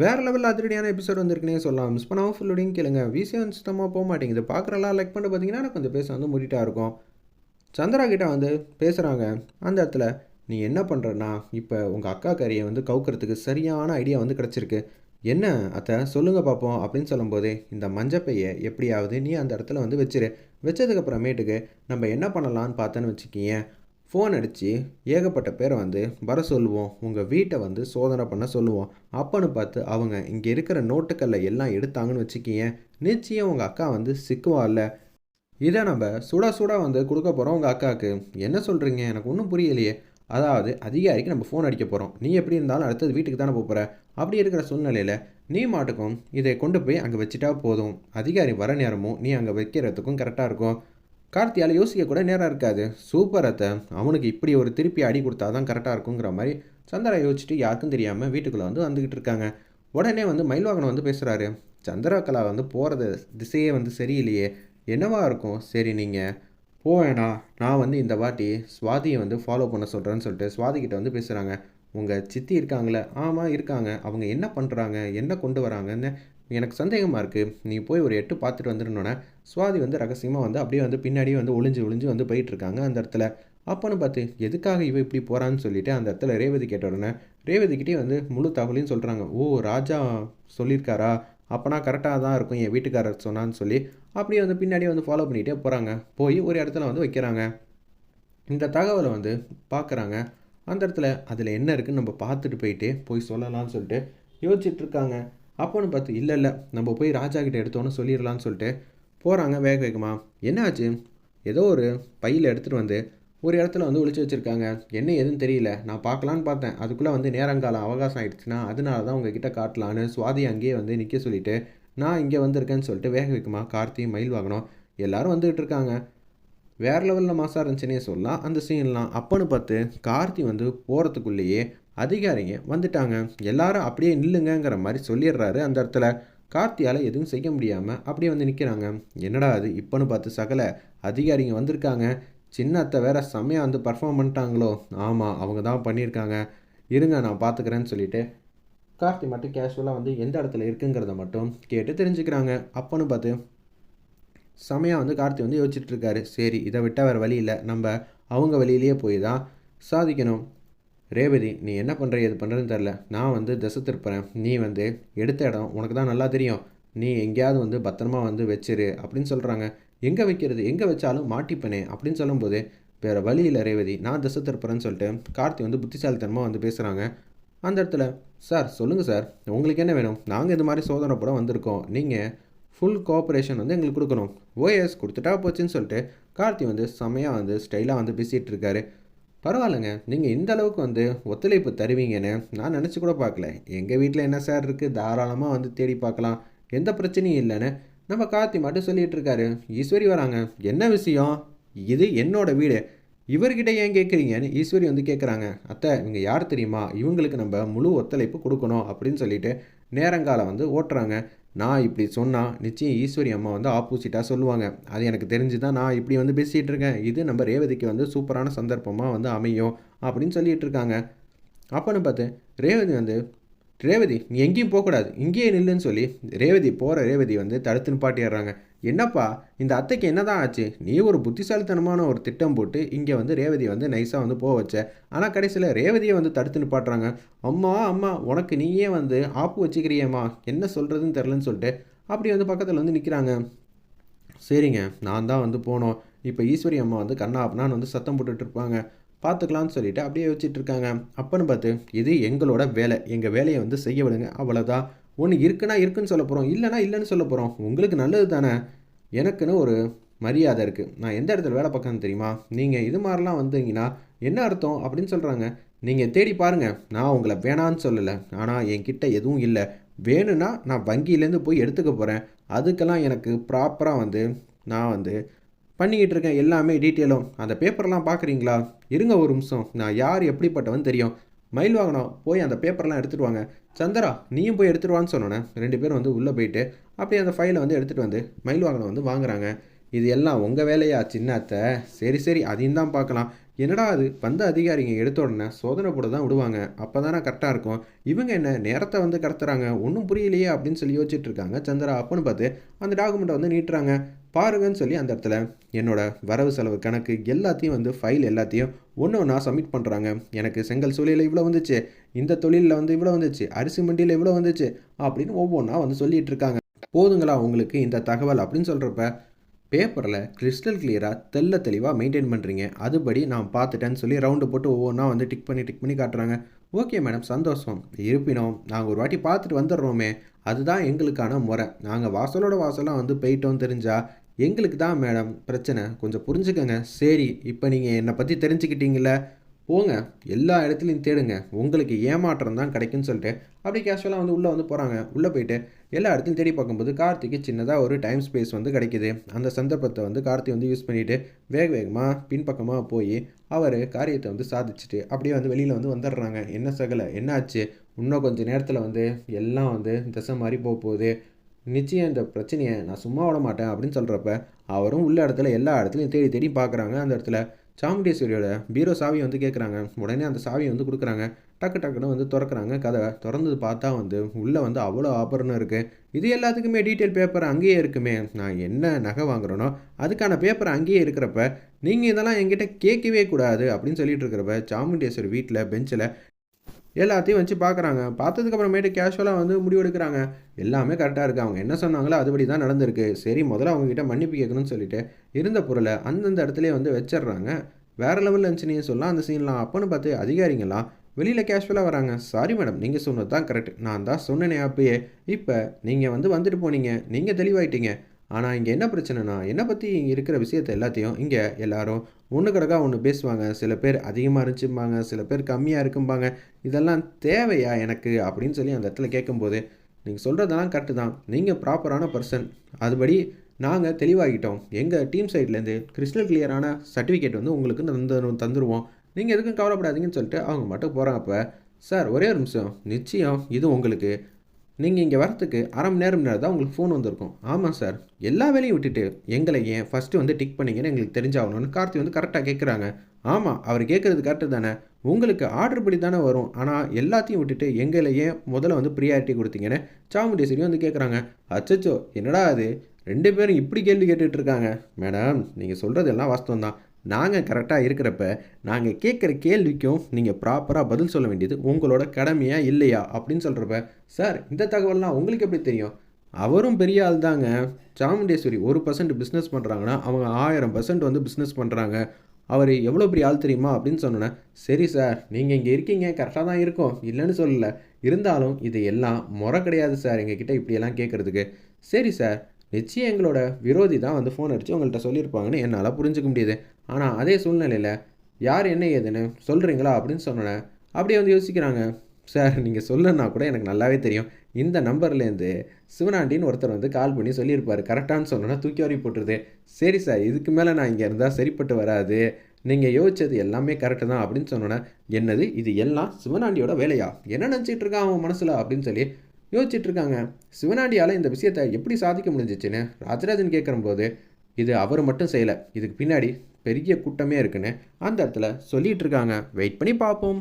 வேறு லெவலில் அதிரடியான எபிசோட் வந்திருக்குனே சொல்லலாம். மிஸ் பண்ணாமல் ஃபுல்லோடையும் கேளுங்க. விசியம் சுத்தமாக போக மாட்டேங்குது. பார்க்குறலாம் லைக் பண்ணி பார்த்தீங்கன்னா எனக்கு கொஞ்சம் பேச வந்து முடிட்டாக இருக்கும். சந்திரா கிட்ட வந்து பேசுகிறாங்க அந்த இடத்துல நீ என்ன பண்ணுறனா இப்போ உங்கள் அக்கா கறியை வந்து கவுக்கிறதுக்கு சரியான ஐடியா வந்து கிடச்சிருக்கு. என்ன அத்தை? சொல்லுங்கள் பார்ப்போம் அப்படின்னு சொல்லும்போது இந்த மஞ்சப்பையை எப்படியாவது நீ அந்த இடத்துல வந்து வச்சிரு. வச்சதுக்கப்புறமேட்டுக்கு நம்ம என்ன பண்ணலான்னு பார்த்தேன்னு வச்சுக்கிங்க ஃபோன் அடித்து ஏகப்பட்ட பேரை வந்து வர சொல்லுவோம் உங்கள் வீட்டை வந்து சோதனை பண்ண சொல்லுவோம். அப்பன்னு பார்த்து அவங்க இங்கே இருக்கிற நோட்டுக்கல்ல எல்லாம் எடுத்தாங்கன்னு வச்சுக்கிங்க நிச்சயம் உங்கள் அக்கா வந்து சிக்குவாள்ல இதை நம்ம சுட சுட வந்து கொடுக்க போகிறோம் உங்கள் அக்காவுக்கு. என்ன சொல்கிறீங்க எனக்கு ஒன்றும் புரியலையே. அதாவது அதிகாரிக்கு நம்ம ஃபோன் அடிக்க போகிறோம் நீ எப்படி இருந்தாலும் அடுத்தது வீட்டுக்கு தானே போகிற அப்படி இருக்கிற சூழ்நிலையில் நீ மாட்டுக்கும் இதை கொண்டு போய் அங்கே வச்சுட்டா போதும். அதிகாரி வர நேரமும் நீ அங்கே வைக்கிறதுக்கும் கரெக்டாக இருக்கும். கார்த்தியால் யோசிக்க கூட நேரம் இருக்காது. சூப்பர் அத்தை. அவனுக்கு இப்படி ஒரு திருப்பி அடி கொடுத்தா தான் கரெக்டாக இருக்குங்கிற மாதிரி சந்திரா யோசிச்சுட்டு யாருக்கும் தெரியாமல் வீட்டுக்குள்ளே வந்து வந்துக்கிட்டு இருக்காங்க. உடனே வந்து மயில்வாகனம் வந்து பேசுகிறாரு சந்திரகலா வந்து போகிறது திசையே வந்து சரியில்லையே. என்னவா இருக்கும்? சரி நீங்கள் போவேணா நான் வந்து இந்த வாட்டி சுவாதியை வந்து ஃபாலோ பண்ண சொல்கிறேன்னு சொல்லிட்டு சுவாதி கிட்ட வந்து பேசுகிறாங்க உங்கள் சித்தி இருக்காங்களே. ஆமாம் இருக்காங்க. அவங்க என்ன பண்ணுறாங்க என்ன கொண்டு வராங்கன்னு எனக்கு சந்தேகமாக இருக்குது நீ போய் ஒரு எட்டு பார்த்துட்டு வந்துடணுன்னே சுவாதி வந்து ரகசியமாக வந்து அப்படியே வந்து பின்னாடியே வந்து ஒளிஞ்சு ஒளிஞ்சு வந்து போயிட்டுருக்காங்க அந்த இடத்துல. அப்போன்னு பார்த்து எதுக்காக இவ இப்படி போகிறான்னு சொல்லிட்டு அந்த இடத்துல ரேவதி கேட்ட உடனே ரேவதிக்கிட்டே வந்து முழு தகவலையும் சொல்கிறாங்க ஓ ராஜா சொல்லியிருக்காரா? அப்போனா கரெக்டாக தான் இருக்கும் என் வீட்டுக்காரர் சொன்னான்னு சொல்லி. அப்படியே வந்து பின்னாடியே வந்து ஃபாலோ பண்ணிகிட்டே போகிறாங்க போய் ஒரு இடத்துல வந்து வைக்கிறாங்க. இந்த தகவலை வந்து பார்க்குறாங்க அந்த இடத்துல அதில் என்ன இருக்குன்னு நம்ம பார்த்துட்டு போயிட்டு போய் சொல்லலாம்னு சொல்லிட்டு யோசிச்சுட்ருக்காங்க அப்போன்னு பார்த்து இல்லை இல்லை நம்ம போய் ராஜா கிட்ட எடுத்தோன்னு சொல்லிடலான்னு சொல்லிட்டு போகிறாங்க வேக வேகமாக என்னாச்சு? ஏதோ ஒரு பையில் எடுத்துகிட்டு வந்து ஒரு இடத்துல வந்து ஒழிச்சு வச்சுருக்காங்க. என்ன எதுன்னு தெரியல. நான் பார்க்கலான்னு பார்த்தேன். அதுக்குள்ளே வந்து நேரங்காலம் அவகாசம் ஆகிடுச்சுன்னா அதனால தான் உங்ககிட்ட காட்டலான்னு சுவாதி அங்கேயே வந்து நிற்க சொல்லிவிட்டு நான் இங்கே வந்திருக்கேன்னு சொல்லிட்டு வேக வைக்குமா கார்த்தி மயில் வாங்கணும் எல்லோரும் வந்துகிட்டு இருக்காங்க. வேறு லெவலில் மாசாக இருந்துச்சுன்னே சொல்லலாம். அந்த சீன்லாம் அப்போன்னு பார்த்து கார்த்தி வந்து போகிறதுக்குள்ளேயே அதிகாரிங்க வந்துட்டாங்க. எல்லாரும் அப்படியே நில்லுங்கங்கிற மாதிரி சொல்லிடுறாரு அந்த இடத்துல. கார்த்தியால் எதுவும் செய்ய முடியாமல் அப்படியே வந்து நிற்கிறாங்க என்னடா அது இப்போன்னு பார்த்து சகல அதிகாரிங்க வந்திருக்காங்க. சின்ன அத்தை வேற செம்மையாக வந்து பர்ஃபார்ம் பண்ணிட்டாங்களோ? ஆமாம் அவங்க தான் பண்ணியிருக்காங்க. இருங்க நான் பார்த்துக்கிறேன்னு சொல்லிட்டு கார்த்தி மட்டும் கேஷுவலாக வந்து எந்த இடத்துல இருக்குங்கிறத மட்டும் கேட்டு தெரிஞ்சுக்கிறாங்க. அப்போன்னு பார்த்து செமையாக வந்து கார்த்தி வந்து யோசிச்சுட்ருக்காரு சரி இதை விட்டால் வேறு வழி இல்லை. நம்ம அவங்க வழியிலேயே போய் தான் சாதிக்கணும். ரேவதி நீ என்ன பண்ணுற எது பண்ணுறதுன்னு தெரில நான் வந்து திசை திருப்புறேன். நீ வந்து எடுத்த இடம் உனக்கு தான் நல்லா தெரியும். நீ எங்கேயாவது வந்து பத்திரமா வந்து வச்சிரு அப்படின்னு சொல்கிறாங்க எங்கே வைக்கிறது? எங்கே வச்சாலும் மாட்டிப்பனே அப்படின்னு சொல்லும்போது வேறு வழியில் ரேவதி. நான் திசை திருப்புறேன்னு சொல்லிட்டு கார்த்தி வந்து புத்திசாலித்தனமாக வந்து பேசுகிறாங்க அந்த இடத்துல சார் சொல்லுங்கள் சார். உங்களுக்கு என்ன வேணும்? நாங்கள் இது மாதிரி சோதனை கூட வந்திருக்கோம். நீங்கள் ஃபுல் கோஆப்ரேஷன் வந்து எங்களுக்கு கொடுக்கணும். ஓஎஸ் கொடுத்துட்டா போச்சுன்னு சொல்லிட்டு கார்த்தி வந்து செம்மையாக வந்து ஸ்டைலாக வந்து பேசிகிட்டு இருக்காரு. பரவாயில்லைங்க. நீங்கள் இந்த அளவுக்கு வந்து ஒத்துழைப்பு தருவீங்கன்னு நான் நினச்சி கூட பார்க்கல. எங்கள் வீட்டில் என்ன சார் இருக்குது தாராளமாக வந்து தேடி பார்க்கலாம். எந்த பிரச்சனையும் இல்லைன்னு நம்ம கார்த்தி மட்டும் சொல்லிகிட்டு இருக்காரு. ஈஸ்வரி வராங்க. என்ன விஷயம்? இது என்னோட வீடு. இவர்கிட்ட ஏன் கேட்குறீங்கன்னு ஈஸ்வரி வந்து கேட்குறாங்க. அத்தை இவங்க யார் தெரியுமா? இவங்களுக்கு நம்ம முழு ஒத்துழைப்பு கொடுக்கணும் அப்படின்னு சொல்லிட்டு நேரங்காலம் வந்து ஓட்டுறாங்க. நான் இப்படி சொன்னால் நிச்சயம் ஈஸ்வரி அம்மா வந்து ஆப்போசிட்டாக சொல்லுவாங்க. அது எனக்கு தெரிஞ்சு தான் நான் இப்படி வந்து பேசிகிட்டு இருக்கேன். இது நம்ம ரேவதிக்கு வந்து சூப்பரான சந்தர்ப்பமாக வந்து அமையும் அப்படின்னு சொல்லிகிட்டு இருக்காங்க. அப்போன்னு பார்த்து ரேவதி வந்து ரேவதி நீ எங்கேயும் போகக்கூடாது. இங்கேயே நில்லுன்னு சொல்லி ரேவதி போகிற ரேவதி வந்து தடுத்து நிப்பாட்டிடுறாங்க. என்னப்பா இந்த அத்தைக்கு என்னதான் ஆச்சு? நீ ஒரு புத்திசாலித்தனமான ஒரு திட்டம் போட்டு இங்கே வந்து ரேவதி வந்து நைஸாக வந்து போக வச்ச. ஆனால் கடைசியில் ரேவதியை வந்து தடுத்து நிப்பாட்டுறாங்க. அம்மா அம்மா உனக்கு நீயே வந்து ஆப்பு வச்சுக்கிறியம்மா. என்ன சொல்கிறதுன்னு தெரிலன்னு சொல்லிட்டு அப்படி வந்து பக்கத்தில் வந்து நிற்கிறாங்க சரிங்க நான் தான் வந்து போனோம். இப்போ ஈஸ்வரி அம்மா வந்து கண்ணா அப்படின்னு வந்து சத்தம் போட்டுட்ருப்பாங்க பார்த்துக்கலாம்னு பார்த்துக்கலான்னு சொல்லிட்டு அப்படியே யோசிச்சுட்டு இருக்காங்க அப்போன்னு பார்த்து இது எங்களோட வேலை. எங்கள் வேலையை வந்து செய்ய விடுங்க. அவ்வளோதான் ஒன்று இருக்குன்னா இருக்குன்னு சொல்ல போகிறோம் இல்லைனா இல்லைன்னு சொல்ல போகிறோம் உங்களுக்கு நல்லது தானே? எனக்குன்னு ஒரு மரியாதை இருக்குது நான் எந்த இடத்துல வேலை பார்க்கணும் தெரியுமா? நீங்கள் இது மாதிரிலாம் வந்தீங்கன்னா என்ன அர்த்தம் அப்படின்னு சொல்கிறாங்க நீங்கள் தேடி பாருங்கள் நான் உங்களை வேணான்னு சொல்லலை. ஆனால் என்கிட்ட எதுவும் இல்லை. வேணும்னா நான் வங்கியிலேருந்து போய் எடுத்துக்க போகிறேன் அதுக்கெல்லாம் எனக்கு ப்ராப்பராக வந்து நான் வந்து பண்ணிக்கிட்டு இருக்கேன் எல்லாமே டீட்டெயிலும். அந்த பேப்பர்லாம் பார்க்குறீங்களா? இருங்க ஒரு நிமிஷம். நான் யார் எப்படிப்பட்டவன் தெரியும். மயில் வாகனம் போய் அந்த பேப்பர்லாம் எடுத்துகிட்டு வாங்க. சந்திரா நீயும் போய் எடுத்துகிட்டு வான்னு சொன்னோன்னே ரெண்டு பேரும் வந்து உள்ளே போயிட்டு அப்படியே அந்த ஃபைலை வந்து எடுத்துகிட்டு வந்து மயில் வாகனம் வந்து வாங்குறாங்க. இது எல்லாம் உங்கள் வேலையா சின்ன அத்தை சரி சரி அதையும் தான் பார்க்கலாம். என்னடா அது? வந்த அதிகாரிங்க எடுத்த உடனே சோதனை போட தான் விடுவாங்க. அப்போ தானே கரெக்டாக இருக்கும். இவங்க என்ன நேரத்தை வந்து கடத்துறாங்க? ஒன்றும் புரியலையே அப்படின்னு சொல்லி யோசிச்சுட்டு இருக்காங்க சந்திரா. அப்பன்னு பார்த்து அந்த டாக்குமெண்ட்டை வந்து நீட்டுறாங்க. பாருங்கன்னு சொல்லி அந்த இடத்துல என்னோட வரவு செலவு கணக்கு எல்லாத்தையும் வந்து ஃபைல் எல்லாத்தையும் ஒன்று ஒன்றா சப்மிட் பண்ணுறாங்க எனக்கு செங்கல் சூழலில் இவ்வளோ வந்துச்சு. இந்த தொழிலில் வந்து இவ்வளோ வந்துச்சு. அரிசி மண்டியில் இவ்வளோ வந்துச்சு. அப்படின்னு ஒவ்வொன்றா வந்து சொல்லிட்டு இருக்காங்க. போதுங்களா உங்களுக்கு இந்த தகவல் அப்படின்னு சொல்கிறப்ப பேப்பரில் கிறிஸ்டல் கிளியராக தெல்ல தெளிவாக மெயின்டைன் பண்ணுறீங்க அதுபடி நான் பார்த்துட்டேன்னு சொல்லி ரவுண்டு போட்டு ஒவ்வொன்றா வந்து டிக் பண்ணி டிக் பண்ணி காட்டுறாங்க. ஓகே மேடம் சந்தோஷம். இருப்பினும் நாங்கள் ஒரு வாட்டி பார்த்துட்டு வந்துடுறோமே. அதுதான் எங்களுக்கான முறை. நாங்கள் வாசலோட வாசலாக வந்து போயிட்டோம் தெரிஞ்சால் எங்களுக்கு தான் மேடம் பிரச்சனை. கொஞ்சம் புரிஞ்சுக்கங்க. சரி இப்போ நீங்கள் என்னை பற்றி தெரிஞ்சுக்கிட்டீங்களே போங்க எல்லா இடத்துலையும் தேடுங்க. உங்களுக்கு ஏமாற்றம் தான் கிடைக்குன்னு சொல்லிட்டு அப்படி கேஷுவலாக வந்து உள்ளே வந்து போகிறாங்க உள்ளே போயிட்டு எல்லா இடத்துலையும் தேடி பார்க்கும்போது கார்த்திக்கு சின்னதாக ஒரு டைம் ஸ்பேஸ் வந்து கிடைக்குது. அந்த சந்தர்ப்பத்தை வந்து கார்த்தி வந்து யூஸ் பண்ணிவிட்டு வேக வேகமாக பின்பக்கமாக போய் அவர் காரியத்தை வந்து சாதிச்சுட்டு அப்படியே வந்து வெளியில் வந்து வந்துடுறாங்க. என்ன சகலை என்னாச்சு? இன்னும் கொஞ்சம் நேரத்தில் வந்து எல்லாம் வந்து திசை மாதிரி போக போகுது. நிச்சயம் இந்த பிரச்சனையை நான் சும்மா விட மாட்டேன் அப்படின்னு சொல்கிறப்ப அவரும் உள்ள இடத்துல எல்லா இடத்துலையும் தேடி தேடி பார்க்குறாங்க அந்த இடத்துல. சாமுண்டேஸ்வரியோட பீரோ சாவியை வந்து கேட்குறாங்க உடனே அந்த சாவியை வந்து கொடுக்குறாங்க. டக்கு டக்குன்னு வந்து திறக்கிறாங்க. கதை திறந்து பார்த்தா வந்து உள்ளே வந்து அவ்வளோ ஆபரணம் இருக்குது இது எல்லாத்துக்குமே டீட்டெயில் பேப்பர் அங்கேயே இருக்குமே. நான் என்ன நகை வாங்குறேனோ அதுக்கான பேப்பர் அங்கேயே இருக்கிறப்ப நீங்கள் இதெல்லாம் என்கிட்ட கேட்கவே கூடாது அப்படின்னு சொல்லிட்டு இருக்கிறப்ப சாமுண்டேஸ்வரி வீட்டில் பெஞ்சில் எல்லாத்தையும் வச்சு பார்க்குறாங்க. பார்த்ததுக்கப்புறமேட்டு கேஷுவலாக வந்து முடிவெடுக்கிறாங்க எல்லாமே கரெக்டாக இருக்குது அவங்க என்ன சொன்னாங்களோ அதுபடி தான் நடந்திருக்கு. சரி முதல்ல அவங்ககிட்ட மன்னிப்பு கேட்கணும்னு சொல்லிட்டு இருந்த பொருளை அந்தந்த இடத்துலேயே வந்து வச்சிடுறாங்க. வேறு லெவலில் இருந்துச்சுன்னு சொல்லலாம். அந்த சீன்லாம் அப்போன்னு பார்த்து அதிகாரிங்களாம் வெளியில் கேஷுவலாக வராங்க. சாரி மேடம் நீங்கள் சொன்னது தான் கரெக்ட் நான் தான் சொன்னேனே அப்பயே இப்போ நீங்கள் வந்து வந்துட்டு போனீங்க. நீங்கள் தெளிவாயிட்டீங்க. ஆனால் இங்கே என்ன பிரச்சனைனா என்னை பற்றி இங்கே இருக்கிற விஷயத்தை எல்லாத்தையும் இங்கே எல்லாரும் ஒன்று கிடக்கா ஒன்று பேசுவாங்க. சில பேர் அதிகமாக இருந்துச்சும்பாங்க சில பேர் கம்மியாக இருக்கும்பாங்க. இதெல்லாம் தேவையா எனக்கு? அப்படின்னு சொல்லி அந்த இடத்துல கேட்கும்போது நீங்கள் சொல்கிறதெல்லாம் கரெக்டு தான். நீங்கள் ப்ராப்பரான பர்சன் அதுபடி நாங்கள் தெளிவாகிட்டோம். எங்கள் டீம் சைட்லேருந்து கிறிஸ்டல் கிளியரான சர்டிஃபிகேட் வந்து உங்களுக்கு தந்து தந்துடுவோம் நீங்கள் எதுக்கும் கவலைப்படாதீங்கன்னு சொல்லிட்டு அவங்க மட்டும் போகிறாங்க அப்போ சார் ஒரே ஒரு நிமிஷம். நிச்சயம் இது உங்களுக்கு நீங்கள் இங்கே வரத்துக்கு அரை மணி நேரம் நேரம் தான் உங்களுக்கு ஃபோன் வந்திருக்கும். ஆமாம் சார் எல்லா வேலையும் விட்டுட்டு எங்களை ஏன் ஃபஸ்ட்டு வந்து டிக் பண்ணீங்கன்னு எங்களுக்கு தெரிஞ்சாகணும்னு கார்த்தி வந்து கரெக்டாக கேட்குறாங்க ஆமாம் அவர் கேட்குறது கரெக்டு தானே. உங்களுக்கு ஆர்டர் படி தானே வரும். ஆனால் எல்லாத்தையும் விட்டுட்டு எங்களை ஏன் முதல்ல வந்து ப்ரியாரிட்டி கொடுத்தீங்கன்னு சாமுண்டேஸ்வரி வந்து கேட்குறாங்க அச்சச்சோ என்னடா அது? ரெண்டு பேரும் இப்படி கேள்வி கேட்டுட்ருக்காங்க மேடம் நீங்கள் சொல்கிறது எல்லாம் வாஸ்தவம் தான். நாங்கள் கரெக்டாக இருக்கிறப்ப நாங்கள் கேட்குற கேள்விக்கும் நீங்கள் ப்ராப்பராக பதில் சொல்ல வேண்டியது உங்களோட கடமையா இல்லையா அப்படின்னு சொல்கிறப்ப சார் இந்த தகவல்லாம் உங்களுக்கு எப்படி தெரியும்? அவரும் பெரிய ஆள் தாங்க. சாமுண்டேஸ்வரி ஒரு பர்சன்ட் பிஸ்னஸ் பண்ணுறாங்கன்னா அவங்க ஆயிரம் பர்சன்ட் வந்து பிஸ்னஸ் பண்ணுறாங்க அவர் எவ்வளோ பெரிய ஆள் தெரியுமா அப்படின்னு சொன்னோன்னே சரி சார் நீங்கள் இங்கே இருக்கீங்க கரெக்டாக தான் இருக்கும். இல்லைன்னு சொல்லலை. இருந்தாலும் இது எல்லாம் முறை கிடையாது சார் எங்ககிட்ட இப்படியெல்லாம் கேட்குறதுக்கு. சரி சார் நிச்சயம் எங்களோட விரோதி தான் வந்து ஃபோன் அடித்து உங்கள்கிட்ட சொல்லியிருப்பாங்கன்னு என்னால் புரிஞ்சுக்க முடியுது. ஆனால் அதே சூழ்நிலையில் யார் என்ன ஏதுன்னு சொல்கிறீங்களா அப்படின்னு சொன்னேன் அப்படியே வந்து யோசிக்கிறாங்க. சார் நீங்கள் சொல்லனா கூட எனக்கு நல்லாவே தெரியும். இந்த நம்பர்லேருந்து சிவனாண்டின்னு ஒருத்தர் வந்து கால் பண்ணி சொல்லியிருப்பார். கரெக்டானு சொன்னோன்னா தூக்கி வரி போட்டுருது. சரி சார் இதுக்கு மேலே நான் இங்கே இருந்தால் சரிப்பட்டு வராது. நீங்கள் யோசிச்சது எல்லாமே கரெக்டு தான் அப்படின்னு சொன்னோன்னே என்னது இது எல்லாம் சிவனாண்டியோட வேலையா? என்ன நினச்சிட்டு இருக்கான் அவன் மனசில் அப்படின்னு சொல்லி யோசிச்சுட்டு இருக்காங்க. சிவனாண்டியால் இந்த விஷயத்தை எப்படி சாதிக்க முடிஞ்சிச்சுன்னு ராஜராஜன் கேட்குறம்போது இது அவர் மட்டும் செய்யலை. இதுக்கு பின்னாடி பெரிய கூட்டமே இருக்குன்னு அந்த இடத்துல சொல்லிட்டு இருக்காங்க. வெயிட் பண்ணி பார்ப்போம்.